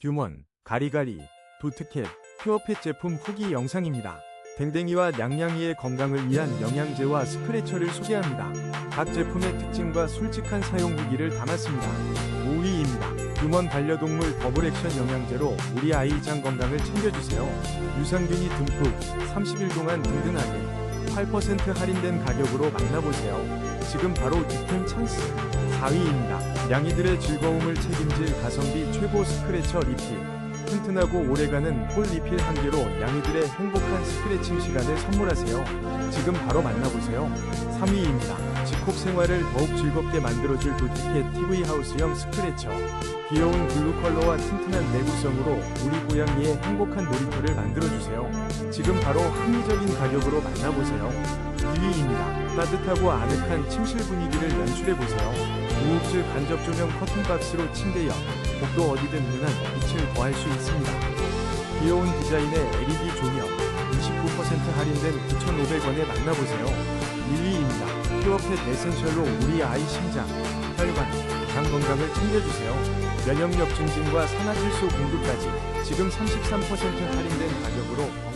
듀먼, 가리가리, 도트캣, 퓨어펫 제품 후기 영상입니다. 댕댕이와 냥냥이의 건강을 위한 영양제와 스크래처를 소개합니다. 각 제품의 특징과 솔직한 사용 후기를 담았습니다. 5위입니다. 듀먼 반려동물 더블 액션 영양제로 우리 아이 장 건강을 챙겨주세요. 유산균이 듬뿍 30일 동안 든든하게 8% 할인된 가격으로 만나보세요. 지금 바로 득템 찬스. 4위입니다. 냥이들의 즐거움을 책임질 가성비 최고 스크래처 리필. 튼튼하고 오래가는 폴 리필 한 개로 양이들의 행복한 스크래칭 시간을 선물하세요. 지금 바로 만나보세요. 3위입니다. 집콕 생활을 더욱 즐겁게 만들어줄 도티켓 TV 하우스형 스크래처. 귀여운 블루 컬러와 튼튼한 내구성으로 우리 고양이의 행복한 놀이터를 만들어주세요. 지금 바로 합리적인 가격으로 만나보세요. 2위입니다. 따뜻하고 아늑한 침실 분위기를 연출해보세요. 무흡질 간접 조명 커튼 박스로 침대 옆, 복도 어디든 은한 빛을 더할 수 있습니다. 귀여운 디자인의 LED 조명, 29% 할인된 9,500원에 만나보세요. 1위입니다. 퓨어펫 에센셜로 우리 아이 심장, 혈관, 장 건강을 챙겨주세요. 면역력 증진과 산화질소 공급까지 지금 33% 할인된 가격으로 건강한 32